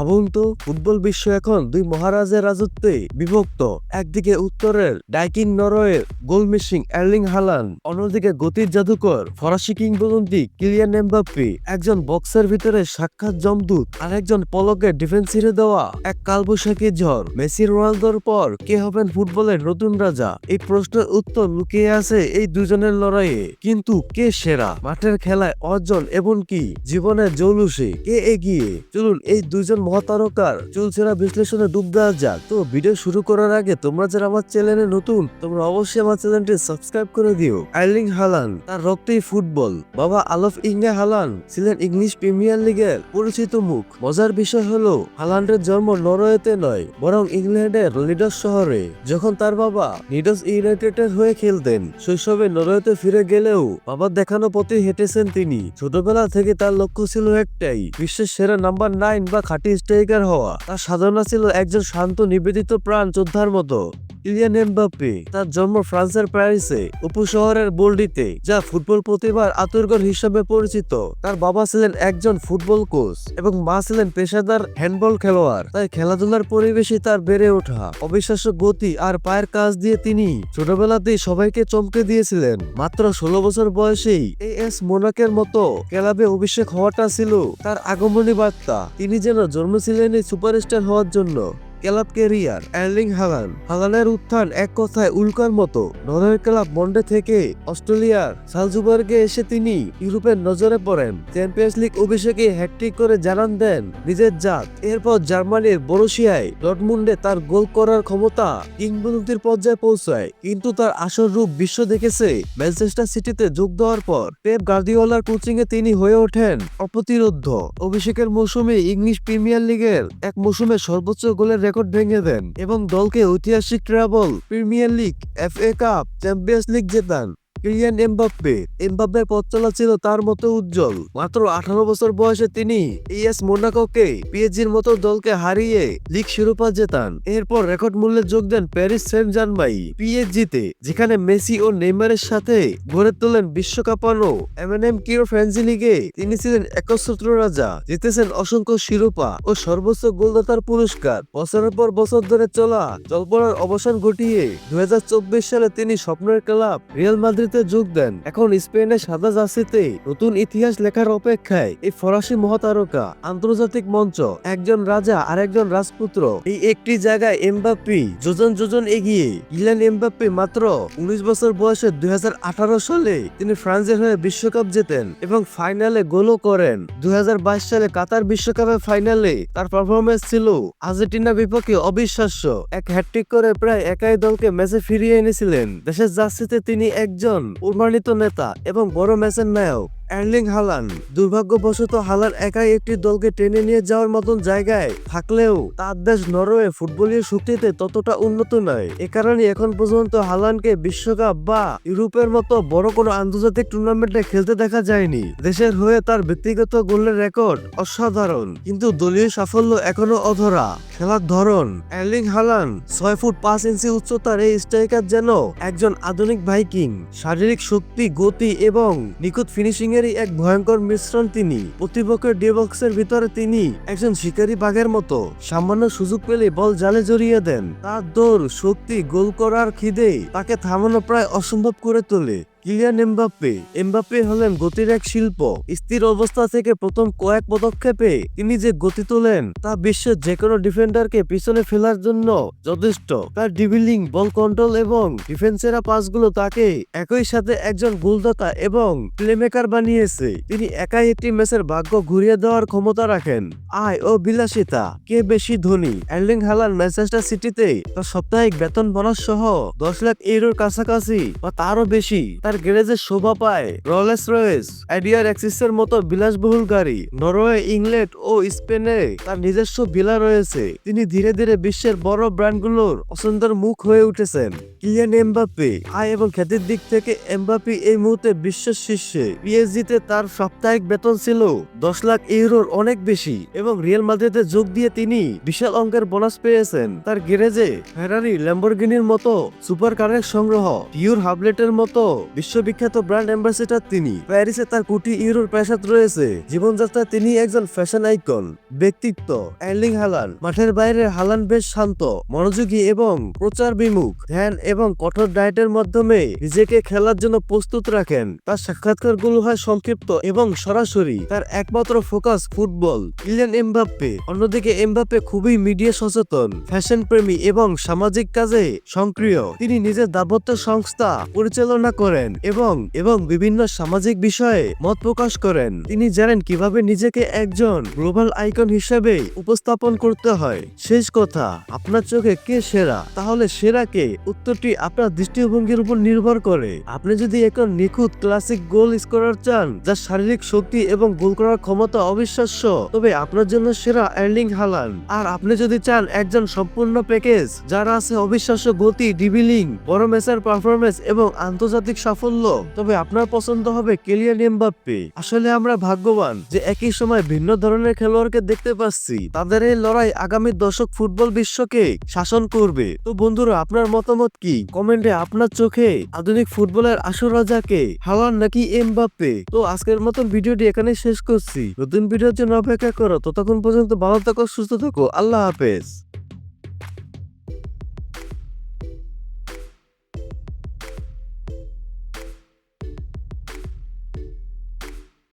ভাবুন তো, ফুটবল বিশ্ব এখন দুই মহারাজের রাজত্বে বিভক্ত। একদিকে উত্তরের ডাইকিং নরওয়ের গোল মেশিং এর্লিং হালান, অন্যদিকে গতির জাদুকর ফরাসি কিংবদন্তি কিলিয়ান এমবাপ্পি। একজন বক্সের ভিতরে সাক্ষাৎ জমদূত আর একজন পলকে ডিফেন্স ছিঁড়ে দেওয়া। এক কালবৈশাখী ঝড়, মেসি রোনালদোর পর কে হবেন ফুটবলের নতুন রাজা? এই প্রশ্নের উত্তর লুকিয়ে আছে এই দুজনের লড়াইয়ে। কিন্তু কে সেরা? মাঠের খেলায় অর্জন এবং কি জীবনের জৌলুসে কে এগিয়ে? চলুন এই দুজন মহাতারকার চুলছেরা বিশ্লেষণে ডুব দেওয়া যাক। তো ভিডিও শুরু করার আগে তোমরা যারা আমার চ্যানেলে নতুন, তোমরা অবশ্যই আমার চ্যানেলটি সাবস্ক্রাইব করে দিও। আর্লিং হালান, তার রক্তেই ফুটবল। বাবা আলফ ইংলে হালান ছিলেন ইংলিশ প্রিমিয়ার লিগের পরিচিত মুখ। মজার বিষয় হলো হালান্ডের জন্ম নরওয়েতে নয়, বরং ইংল্যান্ডের লিডস শহরে। যখন তার বাবা নিডস ইউনাইটেডের হয়ে খেলতেন, শৈশবে নরওয়েতে ফিরে গেলেও বাবার দেখানো পথে হেঁটেছেন তিনি। ছোটবেলা থেকে তার লক্ষ্য ছিল একটাই, বিশ্বের সেরা নাম্বার নাইন বা খাঁটি স্ট্রাইকার হওয়া। তার সাধনা ছিল একজন শান্ত নিবেদিত প্রাণ যোদ্ধার মতো। ইলিয়ান এমবাপ্পে তার জন্ম ফ্রান্সের প্যারিসে উপশহরের বোল্ডিতে, যা ফুটবল প্রতিভার আতুরগর হিসাবে পরিচিত। তার বাবা ছিলেন একজন ফুটবল কোচ এবং মা ছিলেন পেশাদার হ্যান্ডবল খেলোয়াড়। তাই খেলাধুলার পরিবেশে তার বেড়ে ওঠা। অবিশ্বাস্য গতি আর পায়ের কাজ দিয়ে তিনি ছোটবেলাতেই সবাইকে চমকে দিয়েছিলেন। মাত্র ষোলো বছর বয়সেই এ এস মোনাকের মতো ক্লাবে অভিষেক হওয়াটা ছিল তার আগমনী বার্তা। তিনি যেন জন্মেছিলেন এই সুপারস্টার হওয়ার জন্য। Club career Erling Haaland. হালানের উত্থান এক কথায় উল্কার মতো। নরওয়ে ক্লাব মন্ডে থেকে অস্ট্রেলিয়ার সালজুবার্গে এসে তিনি ইউরোপের নজরে পড়েন। চ্যাম্পিয়ন্স লিগ অভিষেকে হ্যাট্রিক করে জানান দেন নিজের জাত। এরপর জার্মানির বরুশিয়ায় ডটমুন্ডে তার গোল করার ক্ষমতা কিংবদন্তির পর্যায়ে পৌঁছায়। কিন্তু তার আসল রূপ বিশ্ব দেখেছে ম্যানচেস্টার সিটিতে যোগ দেওয়ার পর। পেপ গার্দিওলার কোচিং এ তিনি হয়ে ওঠেন অপ্রতিরোধ্য অভিষেকের মৌসুমে ইংলিশ প্রিমিয়ার লিগের এক মৌসুমে সর্বোচ্চ গোলের রেকর্ড ভেঙে দেন এবং দলকে ঐতিহাসিক treble, Premier League F A Cup, Champions League জেতান। Kylian Mbappe. এমবাপ্পের পথ চলা ছিল তার মতো উজ্জ্বল। মাত্র আঠারো বছর বয়সে তিনি ইএস মোনাকোকে পিএজির মতো দলকে হারিয়ে লিগ শিরোপা জেতান। এরপর রেকর্ড মূল্যে যোগ দেন প্যারিস সেন্ট জার্মাই পিএজিতে যেখানে মেসি ও নেইমারের সাথে গড়ে তোলেন বিশ্বকাপানো এমএনএম কিরো ফ্রেন্সি লিগে। তিনি ছিলেন একচ্ছত্র রাজা, জিতেছেন অসংখ্য শিরোপা ও সর্বোচ্চ গোলদাতার পুরস্কার। বছরের পর বছর ধরে চলা জল্পনার অবসান ঘটিয়ে দুই হাজার চব্বিশ সালে তিনি স্বপ্নের ক্লাব রিয়াল মাদ্রিদে যোগ দেন। এখন স্পেনের সাদা জার্সিতে নতুন ইতিহাস লেখার অপেক্ষায় এই ফরাসি মহাতারকা, আন্তর্জাতিক মঞ্চ, একজন রাজা আর একজন রাজপুত্র। এই একটি জায়গায় এমবাপ্পি, যোজন যোজন এগিয়ে ইলান এমবাপ্পি মাত্র উনিশ বছর বয়সে দুই সালে তিনি ফ্রান্সের হয়ে বিশ্বকাপ জেতেন এবং ফাইনালে গোলও করেন। দুই হাজার বাইশ সালে কাতার বিশ্বকাপের ফাইনালে তার পারফরমেন্স ছিল আর্জেন্টিনা বিপক্ষে অবিশ্বাস্য। এক হ্যাট্রিক করে প্রায় একাই দলকে ম্যাচে ফিরিয়ে এনেছিলেন। দেশের জার্সিতে তিনি একজন প্রমাণিত নেতা এবং বড় ম্যাচের নায়ক। Erling Haaland. দুর্ভাগ্যবশত হালান একাই একটি দলকে টেনে নিয়ে যাওয়ার মতন জায়গায় থাকলেও তার দেশ নরওয়ে ফুটবলীয় শক্তিতে ততটা উন্নত নয়। এ কারণে এখন পর্যন্ত হালানকে বিশ্বকাপ বা ইউরোপের মতো বড় কোনো আন্তর্জাতিক টুর্নামেন্টে খেলতে দেখা যায়নি। দেশের হয়ে তার ব্যক্তিগত গোলের রেকর্ড অসাধারণ, কিন্তু দলীয় সাফল্য এখনও অধরা। খেলার ধরন এর্লিং হালান ছয় ফুট পাঁচ ইঞ্চি উচ্চতার এই স্ট্রাইকার যেন একজন আধুনিক ভাইকিং। শারীরিক শক্তি, গতি এবং নিখুঁত ফিনিশিং এরই এক ভয়ঙ্কর মিশ্রণ তিনি। প্রতিপক্ষের ডিবক্সের ভিতরে তিনি একজন শিকারী বাঘের মতো। সামান্য সুযোগ পেলে বল জালে জড়িয়ে দেন। তার দৌড়, শক্তি, গোল করার খিদে তাকে থামানো প্রায় অসম্ভব করে তোলে। Kylian Mbappe. এমবাপ্পে হলেন গতির এক শিল্প। স্থির অবস্থা থেকে প্রথম কয়েক পদক্ষেপে তিনি যে গতি তোলেন, তা বিশ্বের যে কোনো ডিফেন্ডারকে পিছনে ফেলার জন্য যথেষ্ট। তার ডিভিলিং বল কন্ট্রোল এবং ডিফেন্সেরা পাসগুলো তাকে একই সাথে একজন গোলদাতা এবং প্লেমেকার বানিয়েছে। তিনি একাই একটি ম্যাচের ভাগ্য ঘুরিয়ে দেওয়ার ক্ষমতা রাখেন। আয় ও বিলাসিতা, কে বেশি ধনী? এর্লিং হালান ম্যানচেস্টার সিটিতে তার সাপ্তাহিক বেতন বোনাস সহ দশ লাখ ইউরোর কাছাকাছি বা তারও বেশি। তার গ্যারেজে শোভা পায়। রলেস রয়েস আইডিয়ার অ্যাক্সিসের মতো বিলাসবহুল গাড়ি নরওয়ে ইংল্যান্ড ও স্পেনে তার নিজস্ব ভিলা রয়েছে। তিনি ধীরে ধীরে বিশ্বের বড় ব্র্যান্ডগুলোর অসুন্দর মুখ হয়ে উঠেছেন। কিলিয়ান এমবাপ্পে আয় এবং খ্যাতির দিক থেকে এমবাপ্পি এই মুহূর্তে বিশ্বের শীর্ষে। পিএসজিতে তার সাপ্তাহিক বেতন ছিল দশ লাখ ইউরোর অনেক বেশি এবং রিয়েল মাদ্রিদে যোগ দিয়ে তিনি বিশাল অঙ্কের বোনাস পেয়েছেন। তার গ্যারেজে ফেরারি ল্যাম্বরগিনির মতো সুপার কারের সংগ্রহ পিওর হাবলেটের মতো বিশ্ববিখ্যাত ব্র্যান্ড অ্যাম্বাসেডর তিনি। প্যারিসে তার কোটি ইউরোর পেশাদ রয়েছে। জীবনযাত্রায় তিনি একজন ফ্যাশন আইকন, ব্যক্তিত্ব এর্লিং হালান, মাঠের বাইরে হালান বেশ শান্ত, মনোযোগী এবং প্রচার বিমুখ। ধ্যান এবং কঠোর ডায়েটের মাধ্যমে নিজেকে খেলার জন্য প্রস্তুত রাখেন। তার সাক্ষাৎকারগুলো হয় সংক্ষিপ্ত এবং সরাসরি। তার একমাত্র ফোকাস ফুটবল ইলিয়ান এমবাপ্পে। অন্যদিকে এমবাপ্পে খুবই মিডিয়া সচেতন ফ্যাশন প্রেমী এবং সামাজিক কাজে সক্রিয়। তিনি নিজের দাম্পত্য সংস্থা পরিচালনা করেন। এবং এবং বিভিন্ন সামাজিক বিষয়ে মত প্রকাশ করেন। তিনি জানেন কীভাবে নিজেকে একজন গ্লোবাল আইকন হিসেবে উপস্থাপন করতে হয়। শেষ কথা, আপনার চোখে কে সেরা? তাহলে সেরা কে? উত্তরটি আপনার দৃষ্টিভঙ্গির উপর নির্ভর করে। আপনি যদি এখন নিখুঁত ক্লাসিক গোল স্কোরার চান যার শারীরিক শক্তি এবং গোল করার ক্ষমতা অবিশ্বাস্য, তবে আপনার জন্য সেরা এর্লিং হালান। আর আপনি যদি চান একজন সম্পূর্ণ প্যাকেজ, যার আছে অবিশ্বাস্য গতি, ডিবিলিং, বড় ম্যাচের পারফরমেন্স এবং আন্তর্জাতিক সাফল্য। তবে আপনার পছন্দ হবে কেলিয়ান এমবাপ্পে। আসলে আমরা ভাগ্যবান যে একই সময় ভিন্ন ধরনের খেলোয়াড়কে দেখতে পাচ্ছি। তাদের এই লড়াই আগামী দশক ফুটবল বিশ্বকে শাসন করবে। তো বন্ধুরা, আপনার মতামত কি? কমেন্টে আপনার চোখে আধুনিক ফুটবলের আসল রাজাকে হালান নাকি এমবাপ্পে? তো আজকের মতন ভিডিওটি এখানে শেষ করছি। নতুন ভিডিওর জন্য অপেক্ষা করো। ততক্ষণ পর্যন্ত ভালো থাকো, সুস্থ থাকো। আল্লাহ হাফেজ।